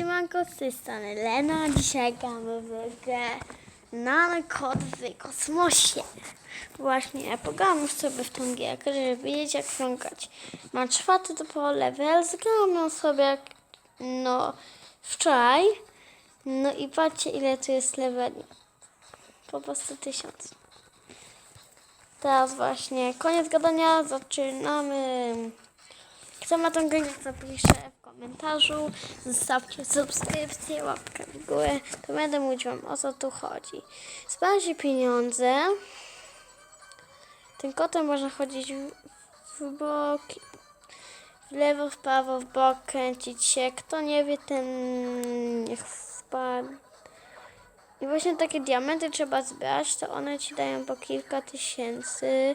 siemanko, z tej strony Lena. Dzisiaj gramy w grę Nanokod w kosmosie. Właśnie, pograłam już sobie w tą gierkę, żeby wiedzieć jak grać. Mam czwarty to level, zgrałam ją sobie no wczoraj. No i patrzcie ile tu jest leveli. Po prostu tysiąc. Teraz właśnie koniec gadania, zaczynamy. Kto ma tą grę, zapisze w komentarzu. Zostawcie subskrypcję, łapkę w górę. To będę mówić wam o co tu chodzi. Zbierajcie pieniądze. Tym kotem można chodzić w, w bok, w lewo, w prawo, w bok, kręcić się. Kto nie wie, ten niech wpadł. I właśnie takie diamenty trzeba zbierać, to one ci dają po kilka tysięcy.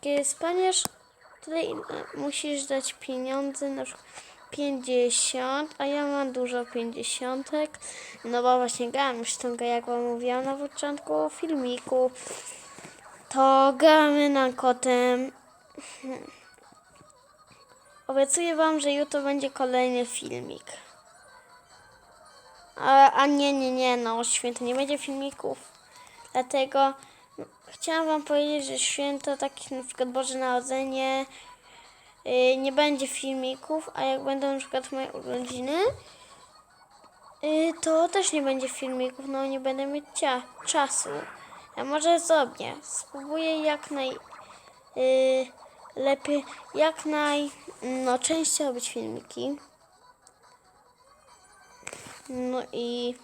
Kiedy spaniesz, ile musisz dać pieniądze, na przykład 50, a ja mam dużo 50. No bo właśnie grałam już tą jak wam mówiłam na początku filmiku. To gramy na kotem. Obiecuję wam, że jutro będzie kolejny filmik. A, a nie, nie, nie, no święto nie będzie filmików. Dlatego chciałam wam powiedzieć, że święto, takie na przykład Boże Narodzenie, nie będzie filmików, a jak będą na przykład moje urodziny, yy, to też nie będzie filmików, no nie będę mieć czasu. Ja może zrobię, spróbuję jak naj... Yy, lepiej, jak naj... no częściej robić filmiki. No i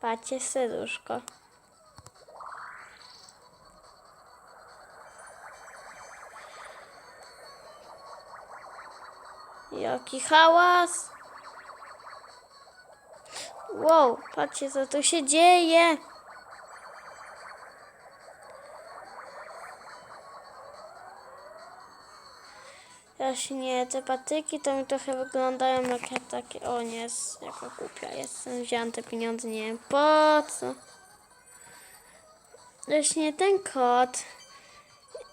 patrzcie serduszko. Jaki hałas! Wow, patrzcie co tu się dzieje! Właśnie te patyki to mi trochę wyglądają jak ja takie, o nie, jaka głupia jestem, wziąłem te pieniądze, nie wiem po co. Właśnie ten kot,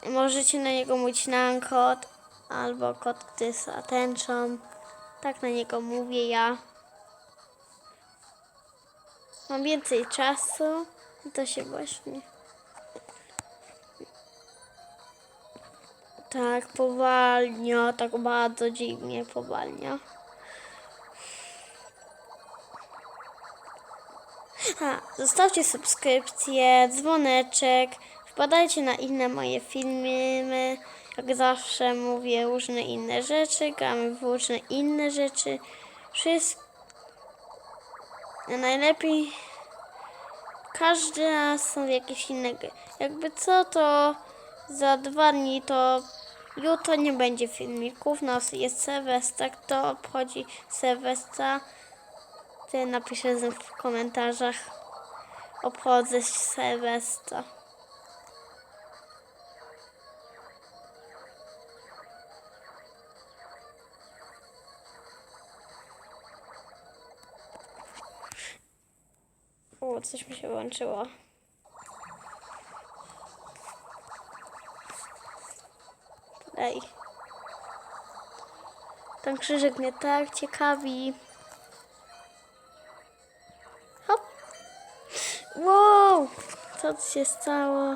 możecie na niego mówić nan kot, albo kot, który jest tęczą, tak na niego mówię ja. Mam więcej czasu, to się właśnie... Tak, powalnia, tak bardzo dziwnie powalnia. A, zostawcie subskrypcję, dzwoneczek, wpadajcie na inne moje filmy. Jak zawsze mówię różne inne rzeczy, gramy w różne inne rzeczy. Wszystko. Najlepiej każdy raz są jakieś inne. Jakby co to za dwa dni to jutro nie będzie filmików. No jest Sylwester. Kto obchodzi Sylwestra? Ty napiszę w komentarzach. Obchodzę Sylwestra. Coś mi się włączyło. Ej. Ten krzyżyk mnie tak ciekawi. Hop. Wow! Co tu się stało?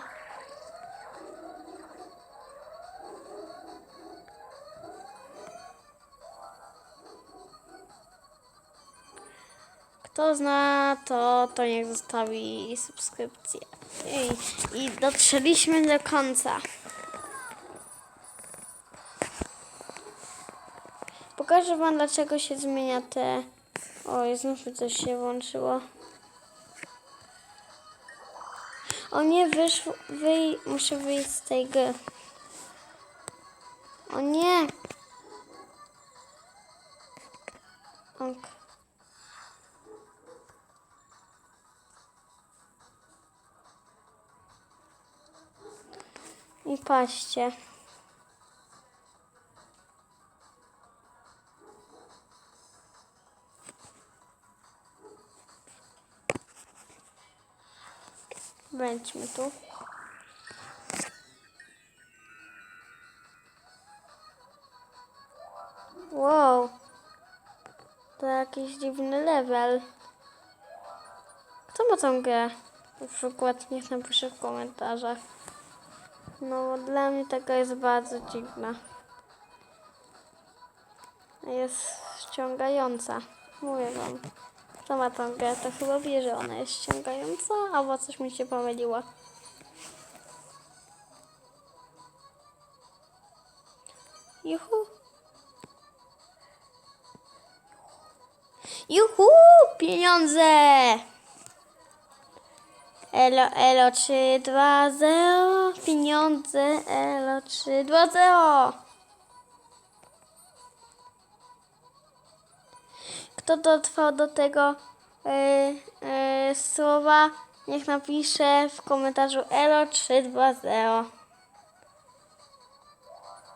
Kto zna, to, to niech zostawi subskrypcję. Ej, I dotrzeliśmy do końca. Pokażę wam dlaczego się zmienia te... Oj, znów coś się włączyło. O nie, wyszło... Wyj... Muszę wyjść z tej gry. O nie! Ok. I patrzcie. Wejdźmy tu. Wow. To jakieś dziwny level. Kto ma tą grę? Na przykład niech napisze w komentarzach. No, dla mnie taka jest bardzo dziwna. Jest ściągająca. Mówię wam. Kto ma tą grę, to chyba wie, że ona jest ściągająca, albo coś mi się pomyliło. Juhu. Juhu! Pieniądze! Elo, elo 3, 2, 0. Pieniądze, elo 3, 2, 0. Kto dotrwał do tego y, y, słowa, niech napisze w komentarzu elo 3, 2, 0.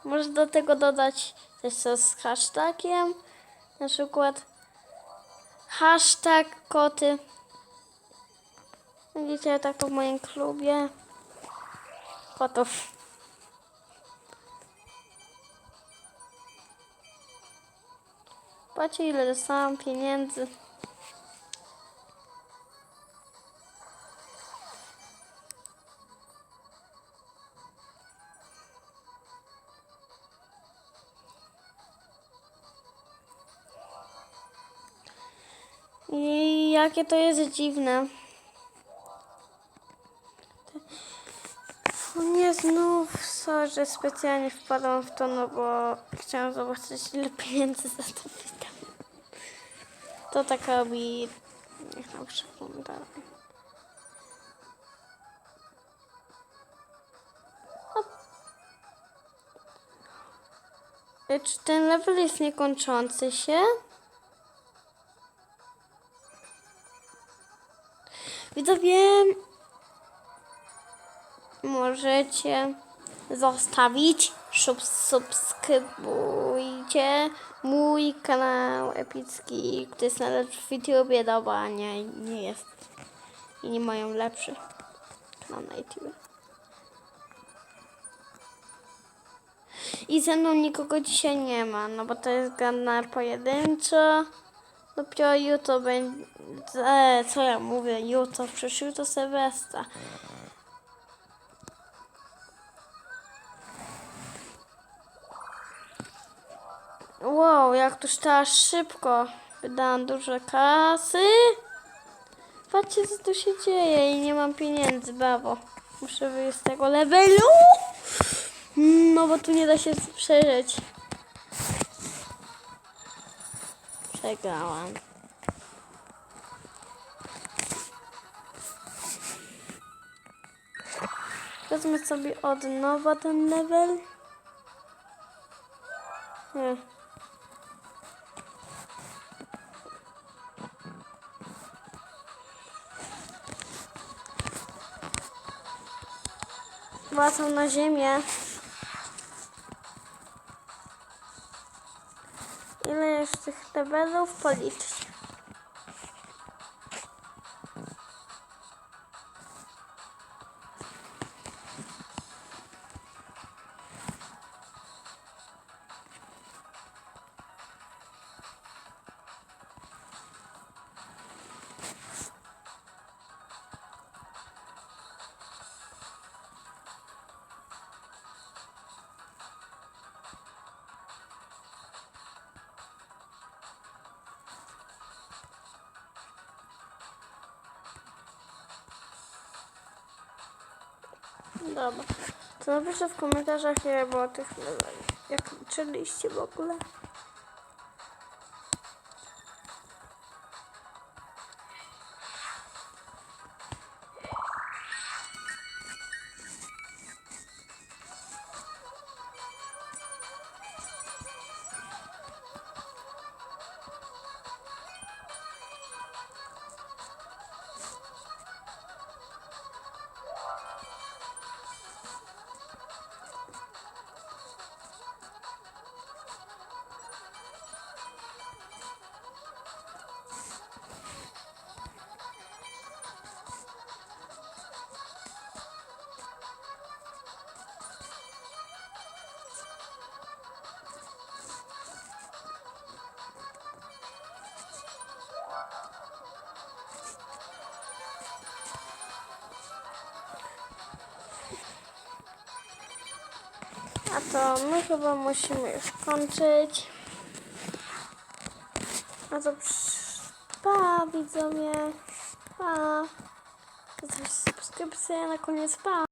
Możesz do tego dodać też coś z hashtagiem, na przykład hashtag koty. Widzicie, tak w moim klubie kotów. Patrzcie ile dostałam pieniędzy. I jakie to jest dziwne. O nie, znów sorry, specjalnie wpadłam w to, no bo chciałam zobaczyć ile pieniędzy za to wydam. To tak robi, niech przypomina. Hop. E, Czy ten level jest niekończący się? Widzowie, możecie zostawić, sub, subskrybujcie mój kanał epicki, który jest najlepszy w YouTubie, dobra, nie, nie jest. I nie mają lepszy kanał na YouTube. I ze mną nikogo dzisiaj nie ma, no bo to jest gra na pojedynczo. Dopiero jutro będzie, e, co ja mówię, jutro, przecież jutro Sylwestra. Wow, jak to teraz szybko. Wydałam dużo kasy. Patrzcie, co tu się dzieje i nie mam pieniędzy, brawo. Muszę wyjść z tego levelu. No, bo tu nie da się przeżyć. Przegrałam. Wezmę sobie od nowa ten level. Nie. Wracam na ziemię. Ile jest tych levelów? Policzcie. Dobra. To napiszę w komentarzach, ile było tych leveli. Jak liczyliście w ogóle. A to my chyba musimy już kończyć. A to pa, widzowie. Pa. To jest subskrypcja na koniec, pa.